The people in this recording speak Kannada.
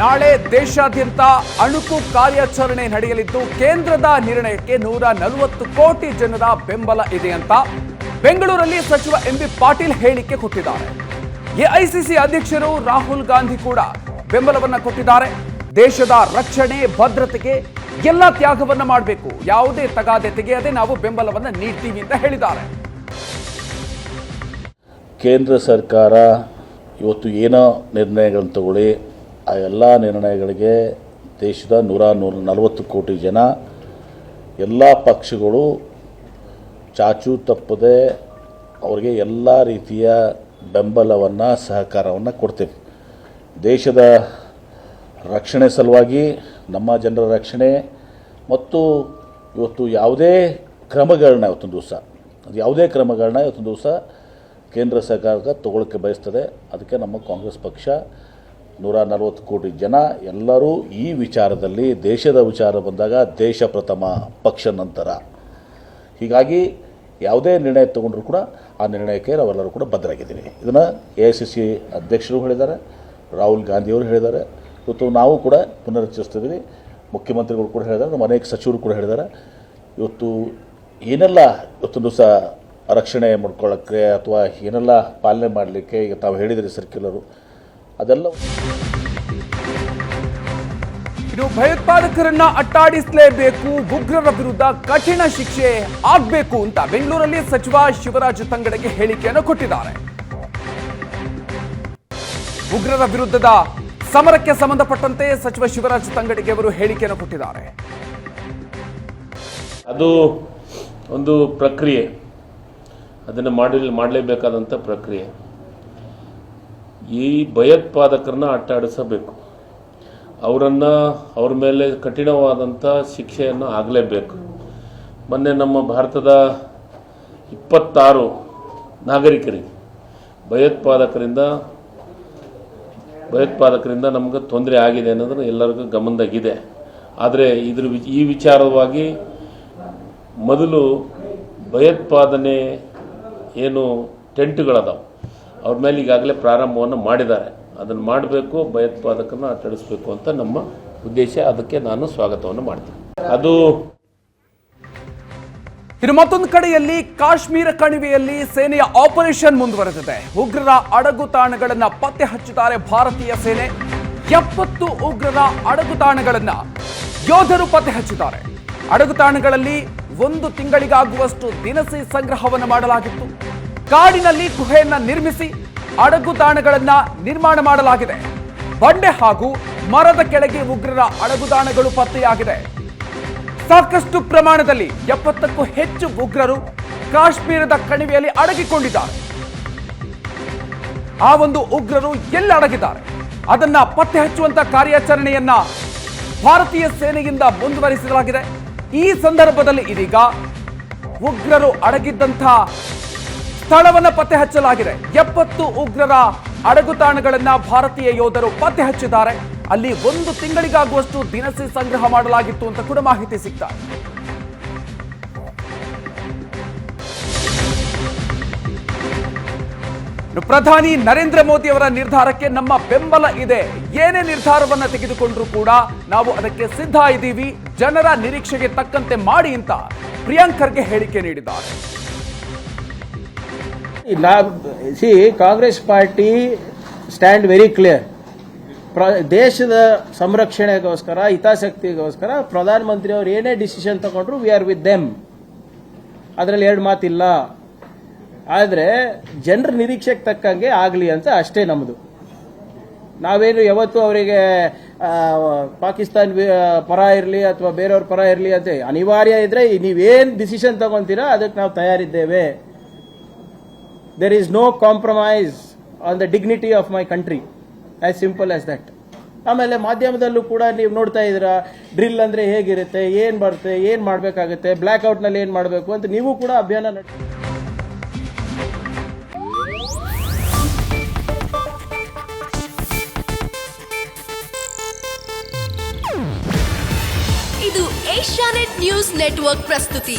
ನಾಳೆ ದೇಶಾದ್ಯಂತ ಅಣುಕು ಕಾರ್ಯಾಚರಣೆ ನಡೆಯಲಿದ್ದು ಕೇಂದ್ರದ ನಿರ್ಣಯಕ್ಕೆ ನೂರ ನಲವತ್ತು ಕೋಟಿ ಜನರ ಬೆಂಬಲ ಇದೆ ಅಂತ ಬೆಂಗಳೂರಲ್ಲಿ ಸಚಿವ ಎಂ ಬಿ ಪಾಟೀಲ್ ಹೇಳಿಕೆ ಕೊಟ್ಟಿದ್ದಾರೆ. ಎಐಸಿಸಿ ಅಧ್ಯಕ್ಷರು ರಾಹುಲ್ ಗಾಂಧಿ ಕೂಡ ಬೆಂಬಲವನ್ನು ಕೊಟ್ಟಿದ್ದಾರೆ. ದೇಶದ ರಕ್ಷಣೆ, ಭದ್ರತೆಗೆ ಎಲ್ಲ ತ್ಯಾಗವನ್ನು ಮಾಡಬೇಕು. ಯಾವುದೇ ತಗಾದೆ ತೆಗೆಯದೆ ನಾವು ಬೆಂಬಲವನ್ನು ನೀಡ್ತೀವಿ ಅಂತ ಹೇಳಿದ್ದಾರೆ. ಕೇಂದ್ರ ಸರ್ಕಾರ ಇವತ್ತು ಏನೋ ನಿರ್ಣಯಗಳನ್ನು ತಗೊಳ್ಳಿ ಆ ಎಲ್ಲ ನಿರ್ಣಯಗಳಿಗೆ ದೇಶದ ನೂರ ನೂರ ನಲವತ್ತು ಕೋಟಿ ಜನ, ಎಲ್ಲ ಪಕ್ಷಗಳು ಚಾಚು ತಪ್ಪದೆ ಅವರಿಗೆ ಎಲ್ಲ ರೀತಿಯ ಬೆಂಬಲವನ್ನು, ಸಹಕಾರವನ್ನು ಕೊಡ್ತೇವೆ. ದೇಶದ ರಕ್ಷಣೆ ಸಲುವಾಗಿ, ನಮ್ಮ ಜನರ ರಕ್ಷಣೆ ಮತ್ತು ಇವತ್ತು ಯಾವುದೇ ಕ್ರಮಗಳನ್ನ ಇವತ್ತೊಂದು ದಿವಸ, ಅದು ಯಾವುದೇ ಕ್ರಮಗಳನ್ನ ಇವತ್ತೊಂದು ದಿವಸ ಕೇಂದ್ರ ಸರ್ಕಾರ ತಗೊಳ್ಳೋಕ್ಕೆ ಬಯಸ್ತದೆ. ಅದಕ್ಕೆ ನಮ್ಮ ಕಾಂಗ್ರೆಸ್ ಪಕ್ಷ ನೂರ ನಲವತ್ತು ಕೋಟಿ ಜನ ಎಲ್ಲರೂ ಈ ವಿಚಾರದಲ್ಲಿ, ದೇಶದ ವಿಚಾರ ಬಂದಾಗ ದೇಶ ಪ್ರಥಮ, ಪಕ್ಷ ನಂತರ. ಹೀಗಾಗಿ ಯಾವುದೇ ನಿರ್ಣಯ ತಗೊಂಡ್ರೂ ಕೂಡ ಆ ನಿರ್ಣಯಕ್ಕೆ ನಾವೆಲ್ಲರೂ ಕೂಡ ಬದ್ಧರಾಗಿದ್ದೀವಿ. ಇದನ್ನು ಎ ಐ ಸಿ ಸಿ ಅಧ್ಯಕ್ಷರು ಹೇಳಿದ್ದಾರೆ, ರಾಹುಲ್ ಗಾಂಧಿಯವರು ಹೇಳಿದ್ದಾರೆ ಇವತ್ತು ನಾವು ಕೂಡ ಪುನರುಚ್ಚರಿಸ್ತಿದ್ದೀವಿ ಮುಖ್ಯಮಂತ್ರಿಗಳು ಕೂಡ ಹೇಳಿದ್ದಾರೆ, ನಮ್ಮ ಅನೇಕ ಸಚಿವರು ಕೂಡ ಹೇಳಿದ್ದಾರೆ. ಇವತ್ತು ಏನೆಲ್ಲ ಇವತ್ತೊಂದು ಸಹ ರಕ್ಷಣೆ ಮಾಡ್ಕೊಳ್ಳೋಕ್ಕೆ ಅಥವಾ ಏನೆಲ್ಲ ಪಾಲನೆ ಮಾಡಲಿಕ್ಕೆ ಈಗ ತಾವು ಹೇಳಿದರೆ ಸರ್ಕ್ಯುಲರು ಅದೆಲ್ಲ ಇನ್ನು ಭಯೋತ್ಪಾದಕರನ್ನ ಅಟ್ಟಾಡಿಸಲೇಬೇಕು ಉಗ್ರರ ವಿರುದ್ಧ ಕಠಿಣ ಶಿಕ್ಷೆ ಆಗ್ಬೇಕು ಅಂತ ಬೆಂಗಳೂರಲ್ಲಿ ಸಚಿವ ಶಿವರಾಜ್ ತಂಗಡಗೆ ಹೇಳಿಕೆಯನ್ನು ಕೊಟ್ಟಿದ್ದಾರೆ. ಉಗ್ರರ ವಿರುದ್ಧದ ಸಮರಕ್ಕೆ ಸಂಬಂಧಪಟ್ಟಂತೆ ಸಚಿವ ಶಿವರಾಜ್ ತಂಗಡಿಗೆ ಅವರು ಹೇಳಿಕೆಯನ್ನು ಕೊಟ್ಟಿದ್ದಾರೆ. ಅದು ಒಂದು ಪ್ರಕ್ರಿಯೆ. ಅದನ್ನು ಮಾಡಿ ಮಾಡಲೇಬೇಕಾದಂಥ ಪ್ರಕ್ರಿಯೆ. ಈ ಭಯೋತ್ಪಾದಕರನ್ನ ಅಟ್ಟಾಡಿಸಬೇಕು. ಅವರನ್ನು ಅವ್ರ ಮೇಲೆ ಕಠಿಣವಾದಂಥ ಶಿಕ್ಷೆಯನ್ನು ಆಗಲೇಬೇಕು. ಮೊನ್ನೆ ನಮ್ಮ ಭಾರತದ ಇಪ್ಪತ್ತಾರು ನಾಗರಿಕರಿಗೆ ಭಯೋತ್ಪಾದಕರಿಂದ ಭಯೋತ್ಪಾದಕರಿಂದ ನಮ್ಗೆ ತೊಂದರೆ ಆಗಿದೆ ಅನ್ನೋದನ್ನು ಎಲ್ಲರಿಗೂ ಗಮನದಾಗಿದೆ ಆದರೆ ಇದ್ರ ಈ ವಿಚಾರವಾಗಿ ಮೊದಲು ಭಯೋತ್ಪಾದನೆ ಏನು ಟೆಂಟ್ಗಳದಾವೆ. ಅವ್ರ ಮೇಲೆ ಈಗಾಗಲೇ ಪ್ರಾರಂಭವನ್ನು ಮಾಡಿದ್ದಾರೆ. ಅದನ್ನು ಮಾಡಬೇಕು ಭಯೋತ್ಪಾದಕನ ಅಟ್ಟಡಿಸ್ಬೇಕು ಅಂತ ನಮ್ಮ ಉದ್ದೇಶ. ಅದಕ್ಕೆ ನಾನು ಸ್ವಾಗತವನ್ನು ಮಾಡ್ತೀನಿ. ಅದು ಇನ್ನು ಮತ್ತೊಂದು ಕಡೆಯಲ್ಲಿ ಕಾಶ್ಮೀರ ಕಣಿವೆಯಲ್ಲಿ ಸೇನೆಯ ಆಪರೇಷನ್ ಮುಂದುವರೆದಿದೆ. ಉಗ್ರರ ಅಡಗು ತಾಣಗಳನ್ನು ಪತ್ತೆ ಹಚ್ಚುತ್ತಾರೆ ಭಾರತೀಯ ಸೇನೆ. ಎಪ್ಪತ್ತು ಉಗ್ರರ ಅಡಗು ತಾಣಗಳನ್ನು ಯೋಧರು ಪತ್ತೆ ಹಚ್ಚುತ್ತಾರೆ. ಅಡಗು ತಾಣಗಳಲ್ಲಿ ಒಂದು ತಿಂಗಳಿಗಾಗುವಷ್ಟು ದಿನಸಿ ಸಂಗ್ರಹವನ್ನು ಮಾಡಲಾಗಿತ್ತು. ಕಾಡಿನಲ್ಲಿ ಗುಹೆಯನ್ನ ನಿರ್ಮಿಸಿ ಅಡಗುತಾಣಗಳನ್ನ ನಿರ್ಮಾಣ ಮಾಡಲಾಗಿದೆ. ಬಂಡೆ ಹಾಗೂ ಮರದ ಕೆಳಗೆ ಉಗ್ರರ ಅಡಗುದಾಣಗಳು ಪತ್ತೆಯಾಗಿದೆ. ಸಾಕಷ್ಟು ಪ್ರಮಾಣದಲ್ಲಿ ಎಪ್ಪತ್ತಕ್ಕೂ ಹೆಚ್ಚು ಉಗ್ರರು ಕಾಶ್ಮೀರದ ಕಣಿವೆಯಲ್ಲಿ ಅಡಗಿಕೊಂಡಿದ್ದಾರೆ. ಆ ಒಂದು ಉಗ್ರರು ಎಲ್ಲಿ ಅಡಗಿದ್ದಾರೆ? ಅದನ್ನ ಪತ್ತೆ ಹಚ್ಚುವಂತ ಕಾರ್ಯಾಚರಣೆಯನ್ನ ಭಾರತೀಯ ಸೇನೆಯಿಂದ ಮುಂದುವರಿಸಲಾಗಿದೆ. ಈ ಸಂದರ್ಭದಲ್ಲಿ ಇದೀಗ ಉಗ್ರರು ಅಡಗಿದ್ದಂತಹ ಸ್ಥಳವನ್ನ ಪತ್ತೆ ಹಚ್ಚಲಾಗಿದೆ. ಎಪ್ಪತ್ತು ಉಗ್ರರ ಅಡಗುತಾಣಗಳನ್ನ ಭಾರತೀಯ ಯೋಧರು ಪತ್ತೆ ಹಚ್ಚಿದ್ದಾರೆ. ಅಲ್ಲಿ ಒಂದು ತಿಂಗಳಿಗಾಗುವಷ್ಟು ದಿನಸಿ ಸಂಗ್ರಹ ಮಾಡಲಾಗಿತ್ತು ಅಂತ ಕೂಡ ಮಾಹಿತಿ ಇದೆ. ಪ್ರಧಾನಿ ನರೇಂದ್ರ ಮೋದಿ ಅವರ ನಿರ್ಧಾರಕ್ಕೆ ನಮ್ಮ ಬೆಂಬಲ ಇದೆ. ಏನೇ ನಿರ್ಧಾರವನ್ನು ತೆಗೆದುಕೊಂಡ್ರೂ ಕೂಡ ನಾವು ಅದಕ್ಕೆ ಸಿದ್ಧ ಇದ್ದೀವಿ. ಜನರ ನಿರೀಕ್ಷೆಗೆ ತಕ್ಕಂತೆ ಮಾಡಿ ಅಂತ ಪ್ರಿಯಾಂಕರ್ಗೆ ಹೇಳಿಕೆ ನೀಡಿದ್ದಾರೆ. C Congress party stand very clear ಪ್ರ, ದೇಶದ ಸಂರಕ್ಷಣೆಗೋಸ್ಕರ, ಹಿತಾಸಕ್ತಿಗೋಸ್ಕರ ಪ್ರಧಾನಮಂತ್ರಿ ಅವರು ಏನೇ ಡಿಸಿಷನ್ ತಗೊಂಡ್ರು ವಿ ಆರ್ ವಿತ್ ದೆಮ್ ಅದರಲ್ಲಿ ಎರಡು ಮಾತಿಲ್ಲ. ಆದರೆ ಜನರ ನಿರೀಕ್ಷೆಗೆ ತಕ್ಕಂಗೆ ಆಗಲಿ ಅಂತ ಅಷ್ಟೇ ನಮ್ಮದು ನಾವೇನು ಯಾವತ್ತೂ ಅವರಿಗೆ ಪಾಕಿಸ್ತಾನ್ ಪರ ಇರಲಿ ಅಥವಾ ಬೇರೆಯವ್ರ ಪರ ಇರಲಿ ಅಂತ ಅನಿವಾರ್ಯ ಇದ್ರೆ ನೀವೇನು ಡಿಸಿಷನ್ ತಗೊಂತೀರಾ ಅದಕ್ಕೆ ನಾವು ತಯಾರಿದ್ದೇವೆ. There is no compromise on the dignity of my country as simple as that. ಆಮೇಲೆ ಮಾಧ್ಯಮದಲ್ಲೂ ಕೂಡ ನೀವು ನೋಡ್ತಾ ಇದ್ದೀರಾ ಡ್ರಿಲ್ ಅಂದ್ರೆ ಹೇಗಿರುತ್ತೆ, ಏನ್ ಬರುತ್ತೆ, ಏನ್ ಮಾಡಬೇಕಾಗುತ್ತೆ ಬ್ಲ್ಯಾಕ್ ಔಟ್ನಲ್ಲಿ ಏನ್ ಮಾಡಬೇಕು ಅಂತ ನೀವು ಕೂಡ ಅಭಿಯಾನ ನಡೆಸಿ ಇದು ಏಷ್ಯಾನೆಟ್ ನ್ಯೂಸ್ ನೆಟ್ವರ್ಕ್ ಪ್ರಸ್ತುತಿ.